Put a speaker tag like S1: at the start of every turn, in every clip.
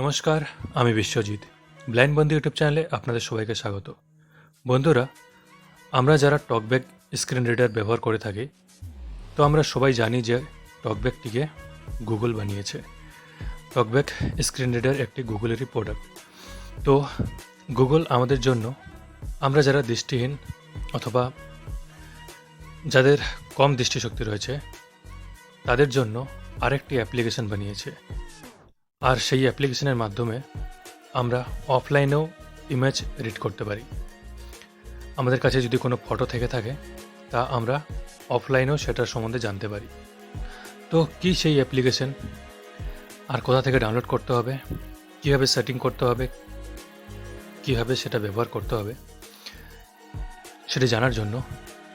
S1: নমস্কার, আমি বিশ্বজিৎ। ব্লাইন্ড বন্ধু ইউটিউব চ্যানেলে আপনাদের সবাইকে স্বাগত। বন্ধুরা, আমরা যারা টকব্যাক স্ক্রিন রিডার ব্যবহার করে থাকি, তো আমরা সবাই জানি যে টকব্যাকটিকে গুগল বানিয়েছে। টকব্যাক স্ক্রিন রিডার একটি গুগলেরই প্রোডাক্ট তো গুগল আমাদের জন্য, আমরা যারা দৃষ্টিহীন অথবা যাদের কম দৃষ্টিশক্তি রয়েছে, তাদের জন্য আরেকটি অ্যাপ্লিকেশন বানিয়েছে। আর সেই অ্যাপ্লিকেশনের মাধ্যমে আমরা অফলাইনেও ইমেজ রিড করতে পারি। আমাদের কাছে যদি কোনো ফটো থেকে থাকে, তা আমরা অফলাইনেও সেটার সম্বন্ধে জানতে পারি। তো কি সেই অ্যাপ্লিকেশন আর কোথা থেকে ডাউনলোড করতে হবে? কীভাবে সেটিং করতে হবে? কীভাবে সেটা ব্যবহার করতে হবে? সেটি জানার জন্য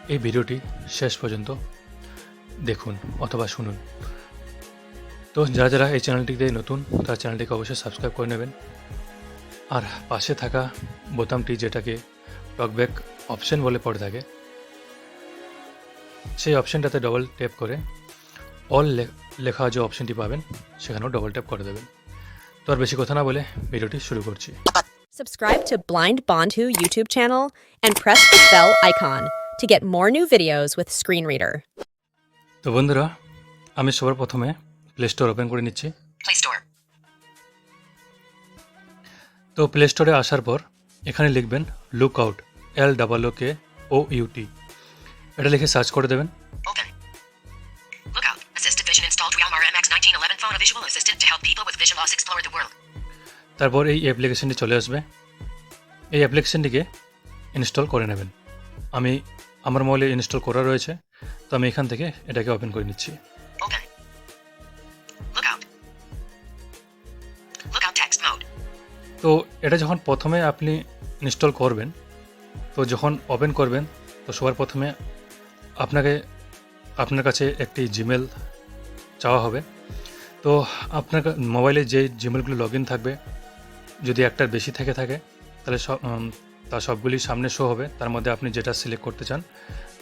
S1: এই ভিডিওটি শেষ পর্যন্ত দেখুন অথবা শুনুন। তো যারা যারা এই চ্যানেলটিতে নতুন তারা চ্যানেলটিকে অবশ্যই সাবস্ক্রাইব করে নেবেন। আর পাশে থাকা বোতামটি যেটাকে টকব্যাক অপশন বলে পড়ে থাকে সেই অপশনটাতে ডবল ট্যাপ করে অল লেখা যে অপশনটি পাবেন সেখানেও ডবল ট্যাপ করে দেবেন। তো আর বেশি কথা না বলে ভিডিওটি শুরু করছি।
S2: Subscribe to Blind Bondhu YouTube channel and press the bell icon to get more new videos with Screen Reader.
S1: তো বন্ধুরা আমি সবার প্রথমে প্লে স্টোর ওপেন করে নিচ্ছি। তো প্লে স্টোরে আসার পর এখানে লিখবেন lookout L double O K O U T এটা লিখে সার্চ করে দেবেন।
S3: Open. Lookout. Assisted Vision installed Realme MX 1911 phone, a visual assistant to help people with vision loss explore the world.
S1: তারপর এই অ্যাপ্লিকেশনটি চলে আসবে। এই অ্যাপ্লিকেশনটিকে ইনস্টল করে নেবেন। আমি আমার মোবাইলে ইনস্টল করা রয়েছে। তো আমি এখান থেকে এটাকে ওপেন করে নিচ্ছি। তো এটা যখন প্রথমে আপনি ইনস্টল করবেন, তো যখন ওপেন করবেন, তো সবার প্রথমে আপনাকে, আপনার কাছে একটি জিমেল চাওয়া হবে। তো আপনার মোবাইলে যে জিমেলগুলো লগ ইন থাকবে, যদি একটার বেশি থেকে থাকে, তাহলে সব তা সবগুলি সামনে শো হবে। তার মধ্যে আপনি যেটা সিলেক্ট করতে চান,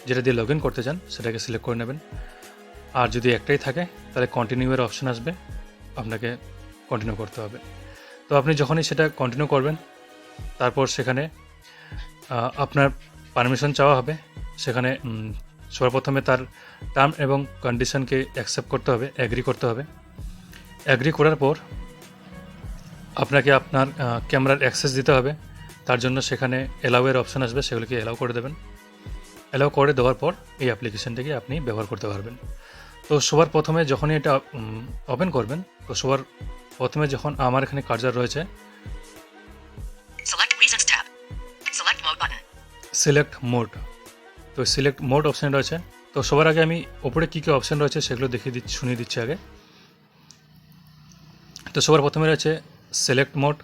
S1: যেটা দিয়ে লগ ইন করতে চান, সেটাকে সিলেক্ট করে নেবেন। আর যদি একটাই থাকে, তাহলে কন্টিনিউয়ের অপশন আসবে। আপনাকে কন্টিনিউ করতে হবে। তো আপনি যখনই সেটা কন্টিনিউ করবেন, তারপর সেখানে আপনার পারমিশন চাওয়া হবে। সেখানে সর্বপ্রথমে তার টার্ম এবং কন্ডিশনকে অ্যাকসেপ্ট করতে হবে অ্যাগ্রি করতে হবে। অ্যাগ্রি করার পর আপনাকে আপনার ক্যামেরার অ্যাক্সেস দিতে হবে। তার জন্য সেখানে এলাওয়ের অপশন আসবে, সেগুলিকে এলাও করে দেবেন। এলাও করে দেওয়ার পর এই অ্যাপ্লিকেশনটিকে আপনি ব্যবহার করতে পারবেন। তো সবার প্রথমে যখনই এটা ওপেন করবেন, তো সবার প্রথমে যখন আমার এখানে কার্জার রয়েছে. সিলেক্ট মোড তো সিলেক্ট মোড অপশান রয়েছে। তো সবার আগে আমি ওপরে কী কী অপশান রয়েছে সেগুলো দেখিয়ে দিচ্ছি শুনিয়ে দিচ্ছি আগে। তো সবার প্রথমে রয়েছে সিলেক্ট মোড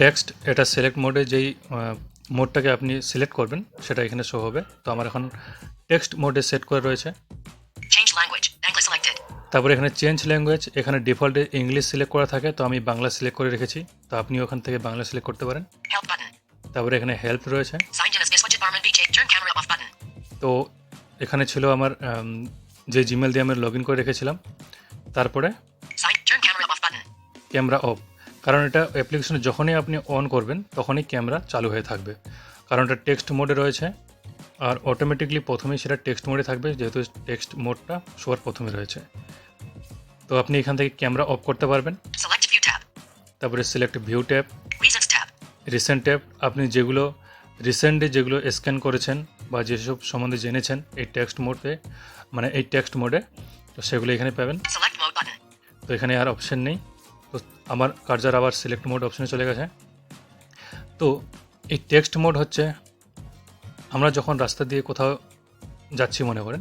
S1: টেক্সট এটা সিলেক্ট মোডে যেই মোডটাকে আপনি সিলেক্ট করবেন সেটা এখানে শো হবে। তো আমার এখন টেক্সট মোডে সেট করে রয়েছে। তারপরে এখানে চেঞ্জ ল্যাঙ্গুয়েজ এখানে ডিফল্টে ইংলিশ সিলেক্ট করা থাকে তো আমি বাংলা সিলেক্ট করে রেখেছি। তো আপনি ওখান থেকে বাংলা সিলেক্ট করতে পারেন। তারপরে এখানে হেল্প রয়েছে. তো এখানে ছিল আমার যে জিমেল দিয়ে আমি লগ ইন করে রেখেছিলাম। তারপরে. ক্যামেরা অফ কারণ এটা অ্যাপ্লিকেশনে যখনই আপনি অন করবেন তখনই ক্যামেরা চালু হয়ে থাকবে। কারণ এটা টেক্সট মোডে রয়েছে। আর অটোমেটিকলি প্রথমেই সেটা টেক্সট মোডে থাকবে যেহেতু টেক্সট মোডটা সবার প্রথমে রয়েছে। তো আপনি এখান থেকে ক্যামেরা অফ করতে পারবেন. তারপরে select view tab recent tab আপনি যেগুলো রিসেন্টলি যেগুলো স্ক্যান করেছেন বা যেসব সম্বন্ধে জেনেছেন এই টেক্সট মোডে মানে এই টেক্সট মোডে তো সেগুলো এখানে পাবেন. তো এখানে আর অপশন নেই। তো আমার কার্জার আবার সিলেক্ট মোড অপশনে চলে গেছে। তো এই টেক্সট মোড হচ্ছে আমরা যখন রাস্তা দিয়ে কোথাও যাচ্ছি মনে করেন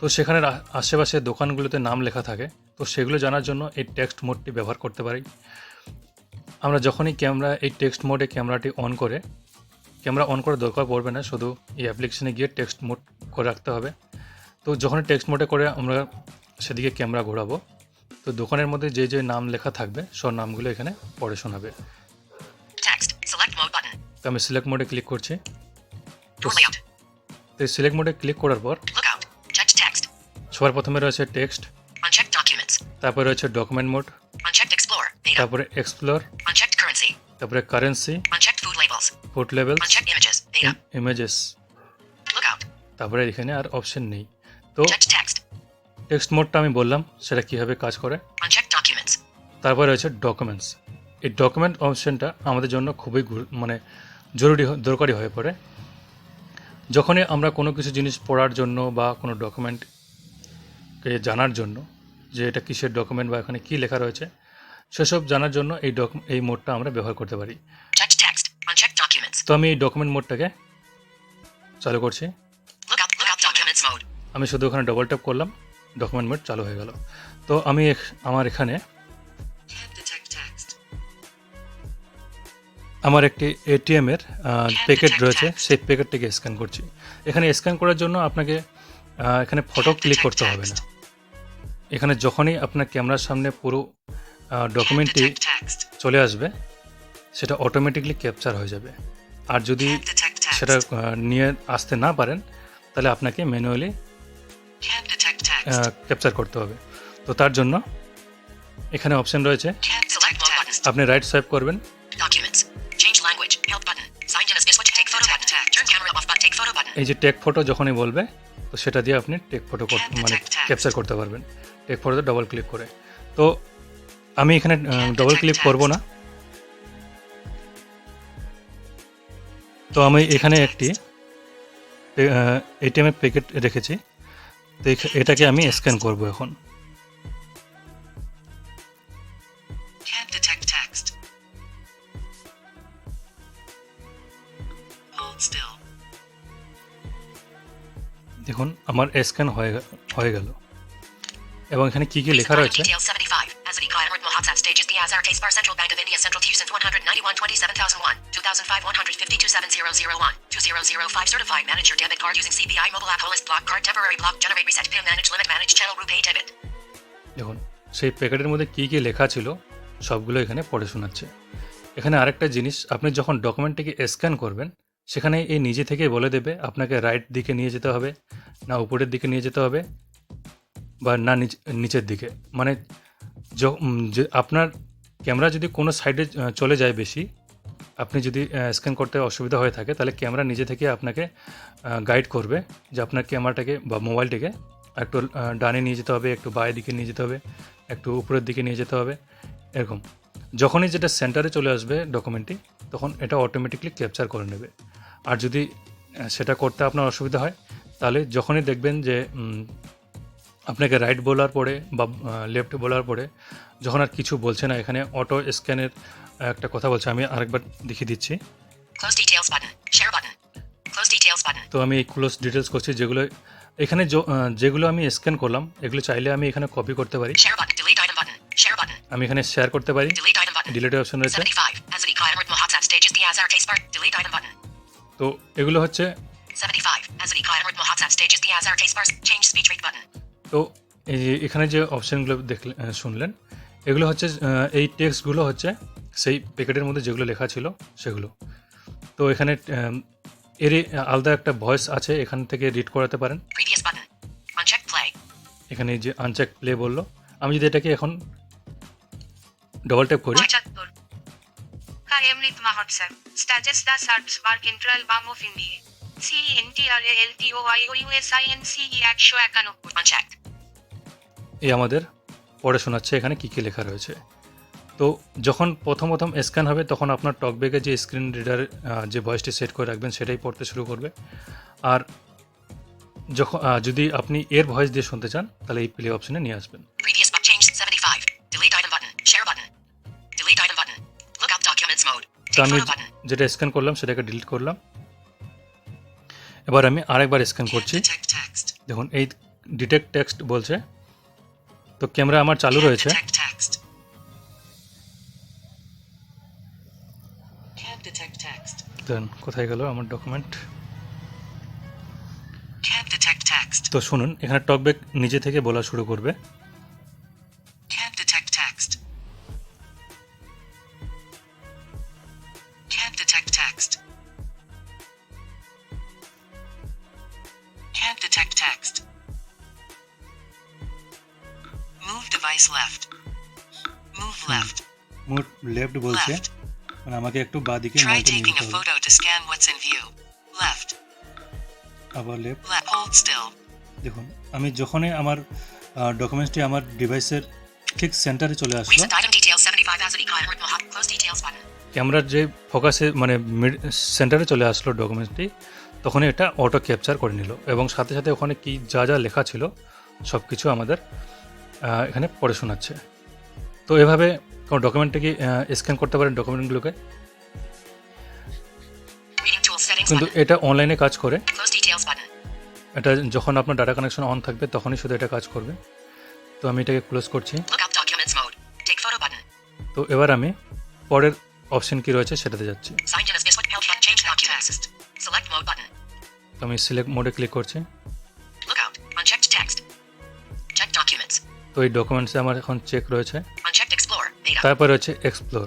S1: তো সেখানে আশেপাশে দোকানগুলোতে নাম লেখা থাকে তো সেগুলো জানার জন্য এই টেক্সট মোডটি ব্যবহার করতে পারি আমরা যখনই ক্যামেরা এই টেক্সট মোডে ক্যামেরাটি অন করে ক্যামেরা অন করার দরকার পড়বে না শুধু এই অ্যাপ্লিকেশনে গিয়ে টেক্সট মোড করে রাখতে হবে তো যখনই টেক্সট মোডে করে আমরা সেদিকে ক্যামেরা ঘোরাবো তো দোকানের মধ্যে যে যে নাম লেখা থাকবে সব নামগুলো এখানে পড়ে শোনাবে. তো আমি সিলেক্ট মোডে ক্লিক করছি. তো সিলেক্ট মোডে ক্লিক করার পর. সবার প্রথমে রয়েছে টেক্সট তারপরে রয়েছে ডকুমেন্ট মোড তারপরে এক্সপ্লোর তারপরে কারেন্সি. ফুড.
S3: Data.
S1: ইমেজেস তারপরে এখানে আর অপশন নেই। তো টেক্সট মোডটা আমি বললাম সেটা কীভাবে কাজ করে? তারপরে রয়েছে ডকুমেন্টস এই ডকুমেন্ট অপশনটা আমাদের জন্য খুবই মানে জরুরি দরকারি হয়ে পড়ে। যখনই আমরা কোনো কিছু জিনিস পড়ার জন্য বা কোনো ডকুমেন্টকে জানার জন্য যে এটা কিসের ডকুমেন্ট বা এখানে কী লেখা রয়েছে সেসব জানার জন্য এই ডক এই মোডটা আমরা ব্যবহার করতে পারি. তো আমি এই ডকুমেন্ট মোডটাকে চালু করছি. আমি শুধু ওখানে ডবল ট্যাপ করলাম ডকুমেন্ট মোড চালু হয়ে গেল তো আমি আমার এখানে আমার একটি এটিএম এর প্যাকেট রয়েছে সেই প্যাকেটটিকে স্ক্যান করছি। এখানে স্ক্যান করার জন্য আপনাকে এখানে ফটো ক্লিক করতে হবে না। এখানে যখনই আপনার ক্যামেরার সামনে পুরো ডকুমেন্টটি চলে আসবে সেটা অটোমেটিকলি ক্যাপচার হয়ে যাবে। আর যদি. সেটা নিয়ে আসতে না পারেন তাহলে আপনাকে ম্যানুয়ালি. ক্যাপচার করতে হবে। তো তার জন্য এখানে অপশন রয়েছে. আপনি রাইট সোয়াইপ করবেন। এই যে টেক ফটো যখনই বলবে তো সেটা দিয়ে আপনি টেক ফটো মানে ক্যাপচার করতে পারবেন। টেক ফটোতে ডবল ক্লিক করে। তো আমি এখানে ডবল ক্লিক. করব না। তো আমি এখানে একটি এটিএম এর প্যাকেট রেখেছি। তো এটাকে আমি স্ক্যান করব এখন। দেখুন আমার স্ক্যান হয়ে হয়ে গেল এবং এখানে কি কি লেখা রয়েছে
S3: Details 75. Azadi Kai Amrit Mohatsat stages the Azar Case Bar Central Bank of India Central Q since 191 27001. 2005 152 7001. 2005 certified manager card using CPI mobile app Holist block card temporary block generate reset manage limit manage channel RuPay debit.
S1: দেখুন সেই প্যাকেটের মধ্যে কী কী লেখা ছিল সবগুলো এখানে পড়ে শোনাচ্ছে এখানে আরেকটা জিনিস আপনি যখন ডকুমেন্টটিকে স্ক্যান করবেন সেখানে এই নিজে থেকে বলে দেবে, আপনাকে রাইট দিকে নিয়ে যেতে হবে, না উপরের দিকে নিয়ে যেতে হবে, বা না নিচ- নিচের দিকে। মানে আপনার ক্যামেরা যদি কোনো সাইডে চলে যায় বেশি, আপনি যদি স্ক্যান করতে অসুবিধা হয়ে থাকে, তাহলে ক্যামেরা নিজে থেকে আপনাকে গাইড করবে যে আপনার ক্যামেরাটাকে বা মোবাইলটাকে একটু ডানে নিয়ে যেতে হবে, একটু বাঁয়ের দিকে নিয়ে যেতে হবে, একটু উপরের দিকে নিয়ে যেতে হবে, এরকম। যখনই যেটা সেন্টারে চলে আসবে ডকুমেন্টটি তখন এটা অটোমেটিকলি ক্যাপচার করে নেবে। আর যদি সেটা করতে আপনার অসুবিধা হয় তাহলে যখনই দেখবেন যে আপনাকে রাইট বলার পরে বা লেফট বলার পরে যখন আর কিছু বলছে না এখানে অটো স্ক্যানের একটা কথা বলছে আমি আরেকবার দেখিয়ে দিচ্ছি. তো আমি এই ক্লোজ ডিটেলস করছি যেগুলো এখানে যেগুলো আমি স্ক্যান করলাম এগুলো চাইলে আমি এখানে কপি করতে পারি. আমি এখানে শেয়ার করতে পারি। ডিলিট অপশন রয়েছে। তো এগুলো হচ্ছে তো এই এখানে যে অপশানগুলো দেখলেন শুনলেন এগুলো হচ্ছে এই টেক্সটগুলো হচ্ছে সেই প্যাকেটের মধ্যে যেগুলো লেখা ছিল সেগুলো। তো এখানে এর আলাদা একটা ভয়েস আছে এখান থেকে রিড করাতে পারেন। এখানে যে আনচেক প্লে বলল। আমি যদি এটাকে এখন ডবল ট্যাপ করি
S4: O I O U S I N C E একশো একানব্বই।
S3: Unchecked.
S1: এই আমাদের পড়ে শোনাচ্ছে এখানে কী কী লেখা রয়েছে। তো যখন প্রথম প্রথম স্ক্যান হবে তখন আপনার টকব্যাগে যে স্ক্রিন রিডার যে ভয়েসটি সেট করে রাখবেন সেটাই পড়তে শুরু করবে। আর যখন যদি আপনি এর ভয়েস দিয়ে শুনতে চান তাহলে এই প্লে অপশনে নিয়ে আসবেন। তো আমি যেটা স্ক্যান করলাম সেটাকে ডিলিট করলাম। এবার আমি আরেকবার স্ক্যান করছি। দেখুন এই ডিটেক্ট টেক্সট বলছে। তো ক্যামেরা আমার চালু রয়েছে. দেন কোথায় গেল আমার ডকুমেন্ট. তো শুনুন এখানে টকব্যাক নিজে থেকে বলা শুরু করবে।
S3: Text. Move device left. Move left.
S1: Move left বলছে
S3: Left.
S1: মানে আমাকে একটু বাঁ দিকে
S3: Try taking a photo to scan what's in view. Left.
S1: আবার লেফট
S3: Left. Hold still.
S1: দেখুন আমি যখনই আমার ডকুমেন্টসটি আমার ডিভাইসের ঠিক সেন্টারে চলে আসলো
S3: Recent item details 75 Azadi Kyle Rick Mohawk. Close details button.
S1: ক্যামেরার যে ফোকাসে মানে সেন্টারে চলে আসলো ডকুমেন্টসটি তখনই এটা অটো ক্যাপচার করে নিল এবং সাথে সাথে ওখানে কি যা যা লেখা ছিল সব কিছু আমাদের এখানে পড়ে শোনাচ্ছে তো এভাবে কোনো ডকুমেন্টে কি স্ক্যান করতে পারেন ডকুমেন্টগুলোকে কিন্তু এটা অনলাইনে কাজ করে. এটা যখন আপনার ডাটা কানেকশন অন থাকবে তখনই শুধু এটা কাজ করবে তো আমি এটাকে ক্লোজ করছি. তো এবার আমি পরের অপশন কি রয়েছে সেটাতে যাচ্ছি.
S3: Select mode button.
S1: তো আমি সিলেক্ট মোডে ক্লিক করছি. তো এই ডকুমেন্টসে আমার এখন চেক রয়েছে. তারপরে হচ্ছে এক্সপ্লোর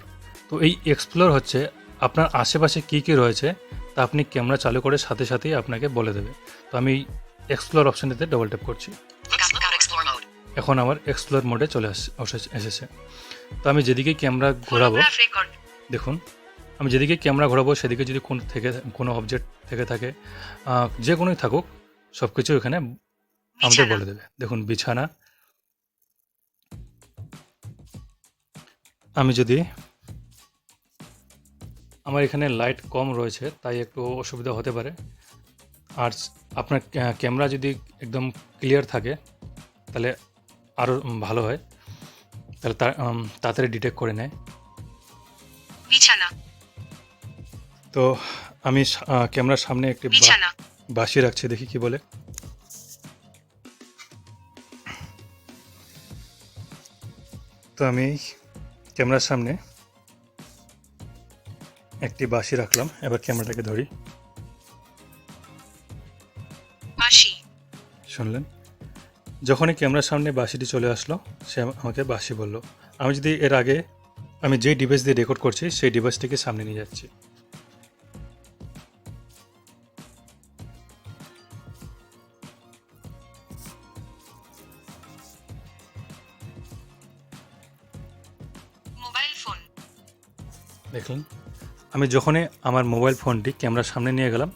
S1: তো এই এক্সপ্লোর হচ্ছে আপনার আশেপাশে কী কী রয়েছে তা আপনি ক্যামেরা চালু করে সাথে সাথেই আপনাকে বলে দেবে। তো আমি এক্সপ্লোর অপশানটিতে ডবল ট্যাপ করছি. এখন আমার এক্সপ্লোর মোডে চলে আস এসেছে। তো আমি যেদিকে ক্যামেরা ঘোরাবো দেখুন। আমি যেদিকে ক্যামেরা ঘোরাবো সেদিকে যদি কোনো থেকে কোনো অবজেক্ট থেকে থাকে যে কোনোই থাকুক সব কিছু এখানে আমাদের বলে দেবে। দেখুন বিছানা। আমি যদি আমার এখানে লাইট কম রয়েছে তাই একটু অসুবিধা হতে পারে। আর আপনার ক্যামেরা যদি একদম ক্লিয়ার থাকে তাহলে আরও ভালো হয়। তাহলে তা- তাড়াতাড়ি ডিটেক্ট করে নেয়।
S4: বিছানা।
S1: তো আমি ক্যামেরার সামনে একটি বা-
S4: বিছানা।
S1: রাখছি দেখি কি বলে। তো আমি ক্যামেরার সামনে একটি বাসি রাখলাম এবার ক্যামেরাটাকে ধরি।
S4: বাঁশি।
S1: শুনলেন? যখনই ক্যামেরার সামনে বাঁশিটি চলে আসলো সে আমাকে বাঁশি বলল আমি যদি এর আগে আমি যে ডিভাইস দিয়ে রেকর্ড করছি সেই ডিভাইসটিকে সামনে নিয়ে যাচ্ছি। দেখলেন। আমি যখনই আমার মোবাইল ফোনটি ক্যামেরার সামনে নিয়ে গেলাম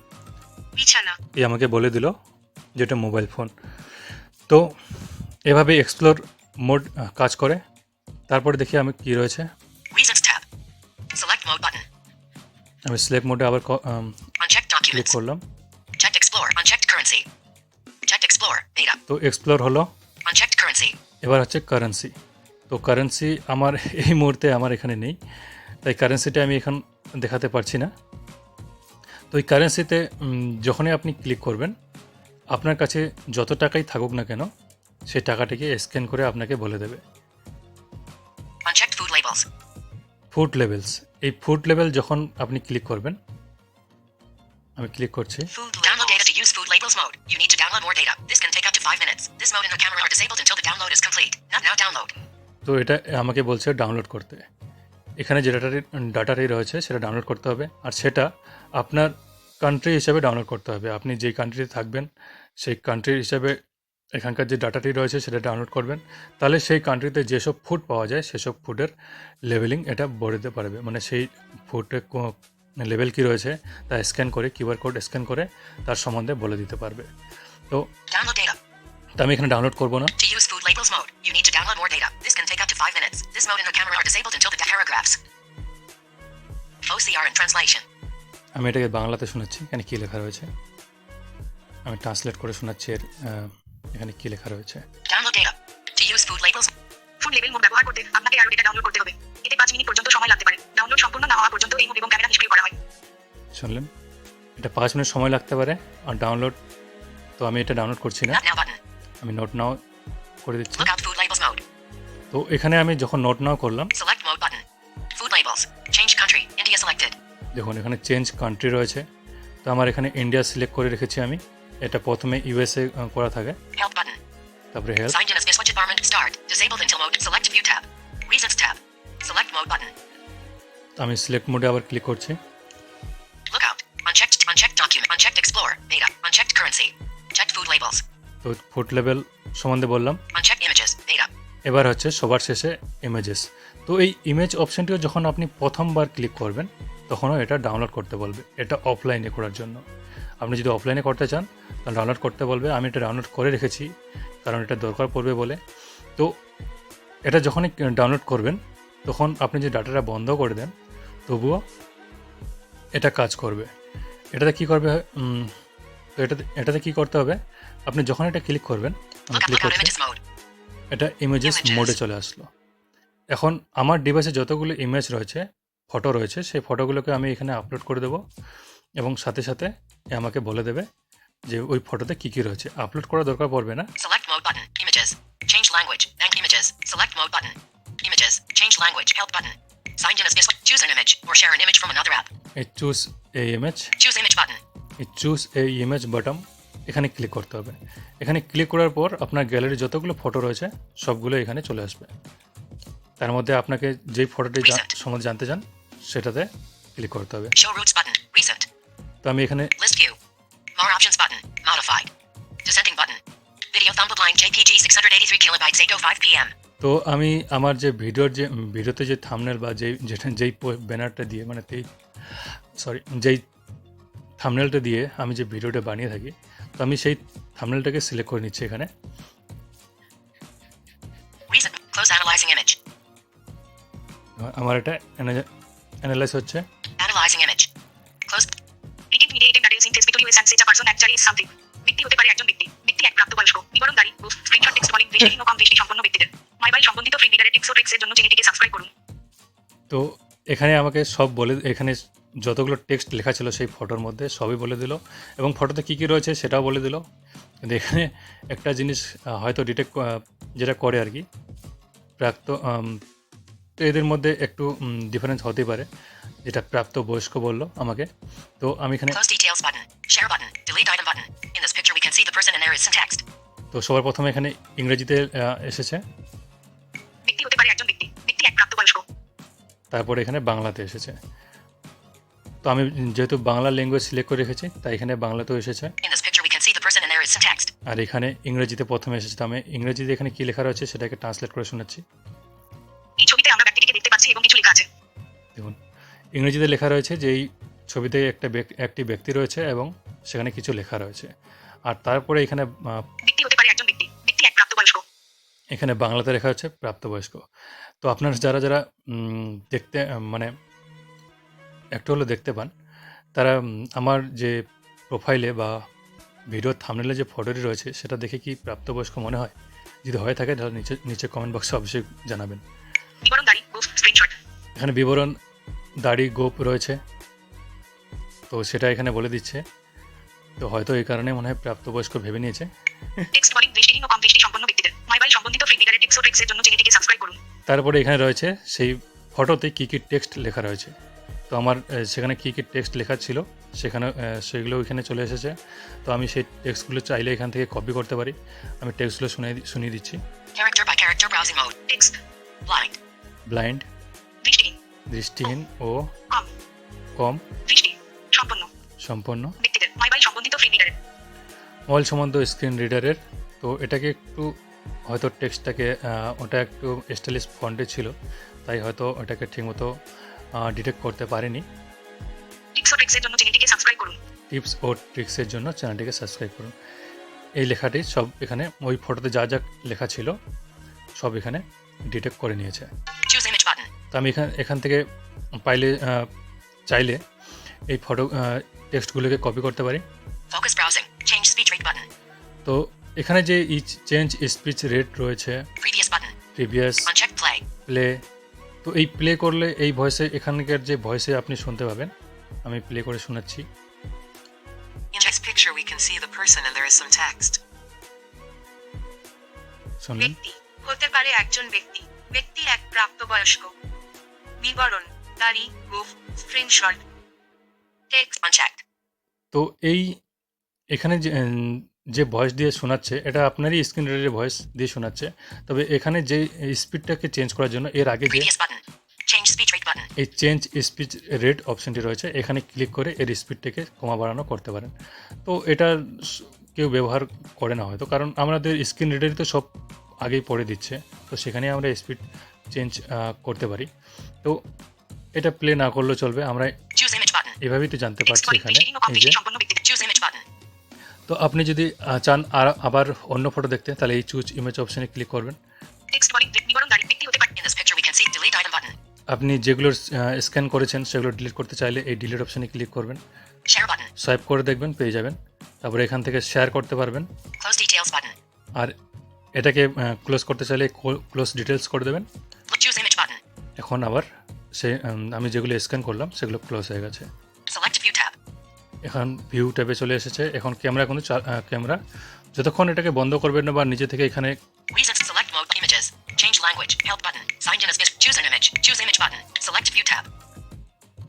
S4: বিছানা।
S1: এ আমাকে বলে দিল যেটা মোবাইল ফোন। তো এভাবে এক্সপ্লোর মোড কাজ করে। তারপরে দেখি আমি কি রয়েছে. আমি স্লেপ মোডে আবার ক্লিক করলাম. তো এক্সপ্লোর হলো. এবার হচ্ছে কারেন্সি তো কারেন্সি আমার এই মুহূর্তে আমার এখানে নেই। তাই কারেন্সিটা আমি এখন দেখাতে পারছি না। তো এই কারেন্সিতে যখনই আপনি ক্লিক করবেন আপনার কাছে যত টাকাই থাকুক না কেন সেই টাকাটিকে স্ক্যান করে আপনাকে বলে দেবে। ফুড লেভেলস এই ফুড লেভেল যখন আপনি ক্লিক করবেন আমি ক্লিক করছি। তো এটা আমাকে বলছে ডাউনলোড করতে। এখানে যে ডাটাটি ডাটাটি রয়েছে সেটা ডাউনলোড করতে হবে। আর সেটা আপনার কান্ট্রি হিসাবে ডাউনলোড করতে হবে। আপনি যেই কান্ট্রিতে থাকবেন সেই কান্ট্রি হিসাবে এখানকার যে ডাটাটি রয়েছে সেটা ডাউনলোড করবেন। তাহলে সেই কান্ট্রিতে যেসব ফুড পাওয়া যায় সেসব ফুডের লেভেলিং এটা বড়তে পারবে। মানে সেই ফুডে লেভেল কি রয়েছে তা স্ক্যান করে কিউআর কোড স্ক্যান করে তার সম্বন্ধে বলে দিতে পারবে। তো তা আমি এখানে ডাউনলোড করব না।
S3: To use food labels mode, you need to download more data. This can take up to 5 minutes. This mode and the camera are disabled until the paragraphs. OCR and translation.
S1: আমি এটাকে বাংলাতে শোনাচ্ছি এখানে কী লেখা রয়েছে আমি ট্রান্সলেট করে শোনাচ্ছি এর এখানে কী লেখা রয়েছে
S3: Download data. To use food labels.
S4: Food level mode ব্যবহার করতে আপনাকে আরও ডেটা ডাউনলোড করতে হবে এতে পাঁচ মিনিট পর্যন্ত সময় লাগতে পারে ডাউনলোড সম্পূর্ণ না হওয়া পর্যন্ত এই মোড এবং ক্যামেরা নিষ্ক্রিয় করা হয়
S1: শুনলেন এটা পাঁচ মিনিট সময় লাগতে পারে আর ডাউনলোড তো আমি এটা ডাউনলোড করছি না. আমি নোট নাও করে দিচ্ছি তো এখানে আমি যখন নোট নাও করলাম দেখুন এখানে চেঞ্জ কান্ট্রি রয়েছে। তো আমার এখানে ইন্ডিয়া সিলেক্ট করে রেখেছি আমি। এটা প্রথমে ইউএসএ করা থাকে। তারপরে আমি সিলেক্ট মোডে আবার ক্লিক করছি। তো ফুড লেভেল সম্বন্ধে বললাম।
S3: ইমেজেস
S1: এবার হচ্ছে সবার শেষে ইমেজেস তো এই ইমেজ অপশানটিও যখন আপনি প্রথমবার ক্লিক করবেন তখনও এটা ডাউনলোড করতে বলবে। এটা অফলাইনে করার জন্য। আপনি যদি অফলাইনে করতে চান তাহলে ডাউনলোড করতে বলবে। আমি এটা ডাউনলোড করে রেখেছি কারণ এটা দরকার পড়বে বলে। তো এটা যখনই ডাউনলোড করবেন তখন আপনি যে ডাটাটা বন্ধ করে দেন তবুও এটা কাজ করবে। এটাতে কি করবে তো এটাতে এটাতে কী করতে হবে? আপনি যখন এটা ক্লিক করবেন ক্লিক
S3: look
S1: এটা ইমেজেস মোডে চলে আসলো। এখন আমার ডিভাইসে যতগুলো ইমেজ রয়েছে ফটো রয়েছে সেই ফটোগুলোকে আমি এখানে আপলোড করে দেবো এবং সাথে সাথে এ আমাকে বলে দেবে যে ওই ফটোতে কি কি রয়েছে। আপলোড করার দরকার পড়বে না। চুজ এই ইমেজ বাটন এখানে ক্লিক করতে হবে এখানে ক্লিক করার পর আপনার গ্যালারি যতগুলো ফটো রয়েছে সবগুলো এখানে চলে আসবে তার মধ্যে আপনাকে যেই ফটোটি সম্বন্ধে জানতে চান সেটাতে ক্লিক করতে হবে. তো আমি এখানে
S3: List view. More options button. Modified. Descending button. Video thumbnail line JPG 683 kilobytes 8:05 p.m.
S1: তো আমি আমার যে ভিডিওর যে ভিডিওতে যে থামনেল বা যেই যেটা যেই ব্যানারটা দিয়ে মানে সরি যেই থামনেলটা দিয়ে আমি যে ভিডিওটা বানিয়ে থাকি তো আমি সেই থামনেলটাকে সিলেক্ট করে নিচ্ছি এখানে. আমার এটা অ্যানালাইজ হচ্ছে.
S4: ব্যক্তি হতে পারে একজন ব্যক্তি। ব্যক্তি এক প্রাপ্তবয়স্ক। বিবরণকারী স্ক্রিনশট টেক্সট বলিং দৃষ্টিহীন ও কম দৃষ্টি সম্পন্ন ব্যক্তিদের। সম্বন্ধিত ফ্রি ও ট্রিক্সের জন্য চ্যানেলটিকে সাবস্ক্রাইব করুন।
S1: তো এখানে আমাকে সব বলে এখানে যতগুলো টেক্সট লেখা ছিল সেই ফটোর মধ্যে সবই বলে দিল। এবং ফটোতে কী কী রয়েছে সেটাও বলে দিল। কিন্তু এখানে একটা জিনিস হয়তো ডিটেক্ট যেটা করে আর কি প্রাপ্ত তো এদের মধ্যে একটু ডিফারেন্স হতে পারে। যেটা প্রাপ্ত বয়স্ক বলল আমাকে। তো আমি এখানে. তো সবার প্রথমে এখানে ইংরেজিতে এসেছে। তারপরে এখানে বাংলাতে এসেছে। তো আমি যেহেতু বাংলা ল্যাঙ্গুয়েজ সিলেক্ট করে রেখেছি তাই এখানে বাংলাতেও এসেছে. আর এখানে ইংরেজিতে প্রথমে এসেছে তো আমি ইংরেজিতে এখানে কী লেখা রয়েছে সেটাকে ট্রান্সলেট করে শোনাচ্ছি।
S4: এই ছবিতে আমরা ব্যক্তিটিকে দেখতে পাচ্ছি এবং কিছু লেখা আছে।
S1: দেখুন ইংরেজিতে লেখা রয়েছে যে এই ছবিতে একটা একটি ব্যক্তি রয়েছে এবং সেখানে কিছু লেখা রয়েছে। আর তারপরে এখানে এখানে বাংলাতে লেখা হচ্ছে প্রাপ্তবয়স্ক। তো আপনার যারা যারা দেখতে মানে একটু হলেও দেখতে পান তারা আমার যে প্রোফাইলে বা ভিডিওর থামনেলে যে ফটোটি রয়েছে সেটা দেখে কি প্রাপ্তবয়স্ক মনে হয়? যদি হয়ে থাকে তাহলে নিচে নিচে কমেন্ট বক্সে অবশ্যই জানাবেন। এখানে বিবরণ দাড়ি গোপ রয়েছে। তো সেটা এখানে বলে দিচ্ছে। তো হয়তো এই কারণে মনে হয় প্রাপ্তবয়স্ক ভেবে নিয়েছে।
S4: সম্বন্ধিত ফ্রি টিপস ও ট্রিক্সের জন্য চ্যানেলটিকে সাবস্ক্রাইব করুন।
S1: তারপরে এখানে রয়েছে সেই ফটোতে কী কী টেক্সট লেখা রয়েছে। তো আমার সেখানে কী কী টেক্সট লেখা ছিল সেখানে সেগুলো এখানে চলে এসেছে। তো আমি সেই টেক্সটগুলো চাইলে এখান থেকে কপি করতে পারি। আমি টেক্সটগুলো শুনিয়ে দি- শুনিয়ে দিচ্ছি. ব্লাইন্ড
S4: দৃষ্টিহীন
S1: ও
S4: কম সম্পন্ন মোবাইল সম্বন্ধিত
S1: স্ক্রিন রিডারের তো এটাকে একটু হয়তো টেক্সটটাকে ওটা একটু স্টাইলিশ ফন্টে ছিল তাই হয়তো ওটাকে ঠিকমতো ডিটেক্ট করতে পারিনি।
S4: টিপস ও ট্রিক্সের জন্য চ্যানেলটিকে সাবস্ক্রাইব করুন।
S1: এই লেখাটি সব এখানে ওই ফটোতে যা যা লেখা ছিল সব এখানে ডিটেক্ট করে নিয়েছে। তো আমি এখান এখান থেকে পাইলে চাইলে এই ফটো টেক্সটগুলোকে কপি করতে পারি. তো এখানে যে ইচ চেঞ্জ স্পিচ রেট রয়েছে প্রিভিয়াস প্লে তো এই প্লে করলে এই ভয়েসে এখানকার যে ভয়েসে আপনি শুনতে পাবেন। আমি প্লে করে শোনাচ্ছি
S4: ব্যক্তি হতে পারে একজন ব্যক্তি। ব্যক্তি এক প্রাপ্তবয়স্ক। বিবরণ দাড়ি গুফ স্ক্রিনশট টেক্সট.
S1: তো এই এখানে যে ভয়েস দিয়ে শোনাচ্ছে এটা আপনারই স্ক্রিন রেডের ভয়েস দিয়ে শোনাচ্ছে তবে এখানে যে স্পিডটাকে চেঞ্জ করার জন্য এর আগে যে. এই চেঞ্জ স্পিচ রেট অপশনটি রয়েছে এখানে ক্লিক করে এর স্পিডটাকে কমা বাড়ানো করতে পারেন তো এটা কেউ ব্যবহার করে না হয়তো কারণ আমাদের স্ক্রিন রিডারই তো সব আগেই পড়ে দিচ্ছে তো সেখানে আমরা স্পিড চেঞ্জ করতে পারি তো এটা প্লে না করলেও চলবে আমরা. এভাবেই তো জানতে পারছি এখানে এই যে তো আপনি যদি চান আর আবার অন্য ফটো দেখতে তাহলে এই চুজ ইমেজ অপশনে ক্লিক করবেন. আপনি যেগুলো স্ক্যান করেছেন সেগুলো ডিলিট করতে চাইলে এই ডিলিট অপশনে ক্লিক করবেন সোয়াইপ করে দেখবেন পেয়ে যাবেন তারপরে এখান থেকে শেয়ার করতে পারবেন. আর এটাকে ক্লোজ করতে চাইলে ক্লোজ ডিটেলস করে দেবেন. এখন আবার সে আমি যেগুলো স্ক্যান করলাম সেগুলো ক্লোজ হয়ে গেছে. এখন ভিউ ট্যাবে চলে এসেছে। এখন ক্যামেরা কিন্তু ক্যামেরা যতক্ষণ এটাকে বন্ধ করবেন না বা নিজে থেকে এখানে.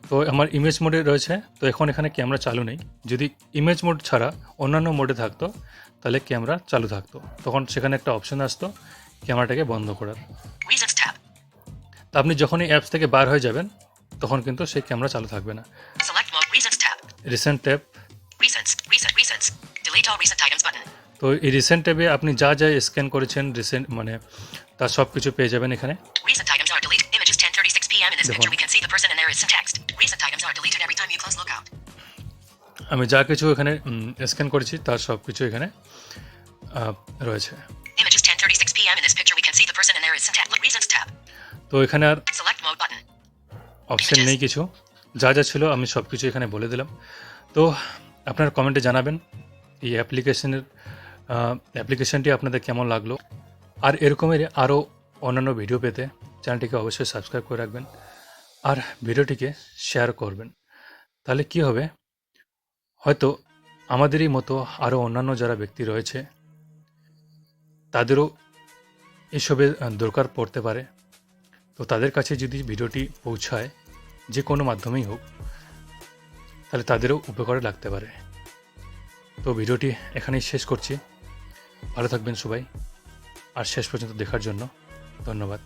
S1: তো আমার ইমেজ মোডে রয়েছে। তো এখন এখানে ক্যামেরা চালু নেই। যদি ইমেজ মোড ছাড়া অন্যান্য মোডে থাকতো তাহলে ক্যামেরা চালু থাকতো। তখন সেখানে একটা অপশন আসতো ক্যামেরাটাকে বন্ধ করার. তো আপনি যখনই অ্যাপস থেকে বার হয়ে যাবেন তখন কিন্তু সেই ক্যামেরা চালু থাকবে না।
S3: Items button.
S1: তো এই রিসেন্ট ট্যাবে আপনি যা যা স্ক্যান করেছেন রিসেন্ট মানে তার সব কিছু পেয়ে যাবেন এখানে
S3: Recent items are deleted. Images 10:36 p.m. In
S1: The
S3: picture,
S1: one.
S3: can see the person and there is some text. Recent items are deleted every time you close lookout.
S1: আমি যা কিছু এখানে স্ক্যান করেছি তার সব কিছু এখানে রয়েছে
S3: Images 10:36 p.m. In this picture, we can see the person and there is some text. Look, Reasons tab.
S1: তো এখানে আর. অপশন নেই কিছু যা যা ছিল আমি সব কিছু এখানে বলে দিলাম। তো আপনার কমেন্টে জানাবেন এই অ্যাপ্লিকেশনের অ্যাপ্লিকেশনটি আপনাদের কেমন লাগল। আর এরকমের আরও অন্যান্য ভিডিও পেতে চ্যানেলটিকে অবশ্যই সাবস্ক্রাইব করে রাখবেন আর ভিডিওটিকে শেয়ার করবেন। তাহলে কি হবে? হয়তো আমাদেরই মতো আরও অন্যান্য যারা ব্যক্তি রয়েছে, তাদেরও এসবের দরকার পড়তে পারে। তো তাদের কাছে যদি ভিডিওটি পৌঁছায় যে কোনো মাধ্যমেই হোক, তাহলে তাদেরও উপকারে লাগতে পারে। তো ভিডিওটি এখানেই শেষ করছি। ভালো থাকবেন সবাই। আর শেষ পর্যন্ত দেখার জন্য ধন্যবাদ.